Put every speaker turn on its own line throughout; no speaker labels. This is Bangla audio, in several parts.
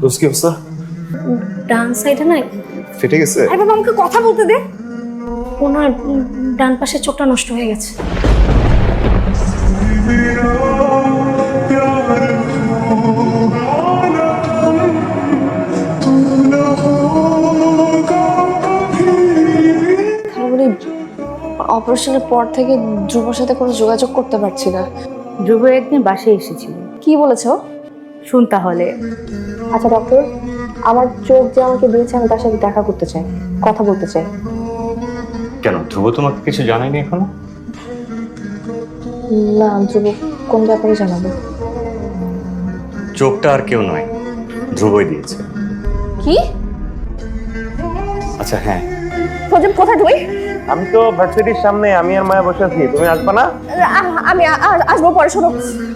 দোষ কি অবস্থা?
ডান সাইডে না
ফেটে গেছে?
আরে বাবা আমাকে কথা বলতে দে। ওনার ডান পাশের চোখটা নষ্ট হয়ে গেছে।
অপারেশনের পর থেকে ধ্রুবর সাথে কোনো যোগাযোগ করতে পারছি না।
ধ্রুব একদিন বাসে এসেছিল।
কি বলেছ?
শুন তাহলে।
আচ্ছা ডক্টর আমার চোখ যে আমাকে দিয়েছে আমি তার সাথে দেখা করতে চাই কথা বলতে চাই।
কেন ধ্রুব তোমাকে কিছু জানায়নি এখনও?
না ধ্রুব কোন ব্যাপারে জানাব?
চোখটা আর কেউ নয় ধ্রুবই দিয়েছে।
কি?
আচ্ছা হ্যাঁ।
প্রদীপ কোথায় তুই
আমি তো ভার্সিটির সামনে আমি আর মায়া বসে আছি। তুমি আসবে না?
আমি আসব পরে শোনো।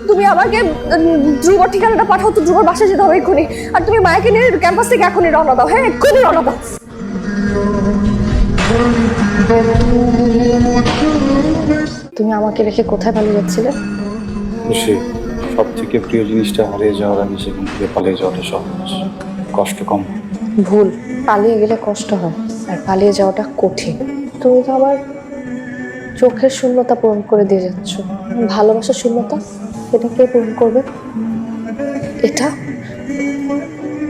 তুমি আমাকে উম, ধ্রুবর ঠিকানাটা পাঠাও তো ধ্রুবর বাসায় যেতে হবে এক্ষুনি। আর তুমি মায়াকে নিয়ে ক্যাম্পাস থেকে এখনই রওনা দাও হ্যাঁ? এক্ষুনি রওনা দাও। তুমি আমাকে রেখে কোথায় পালিয়ে যাচ্ছিলে?
সে সব থেকে প্রিয় জিনিসটা হারিয়ে যাওয়ার আগে সেখান থেকে পালিয়ে যাওয়াটা সহজ। কষ্ট কম।
ভুল। পালিয়ে গেলে কষ্ট হয় আর পালিয়ে যাওয়াটা কঠিন। তুমি তো আবার চোখের শূন্যতা পূরণ করে দিয়ে যাচ্ছ। ভালোবাসার শূন্যতা, এটা কে পূরণ করবে? এটা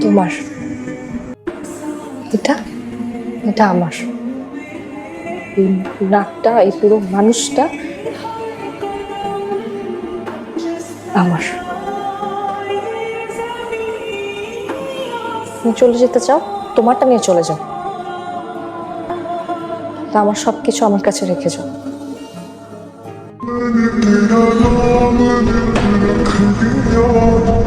তোমার। এটা এটা আমার। নাকটা এই পুরো মানুষটা আমার। তুমি চলে যেতে চাও? তোমারটা নিয়ে চলে যাও। তা আমার সব কিছু আমার কাছে রেখে যাও
Thank you.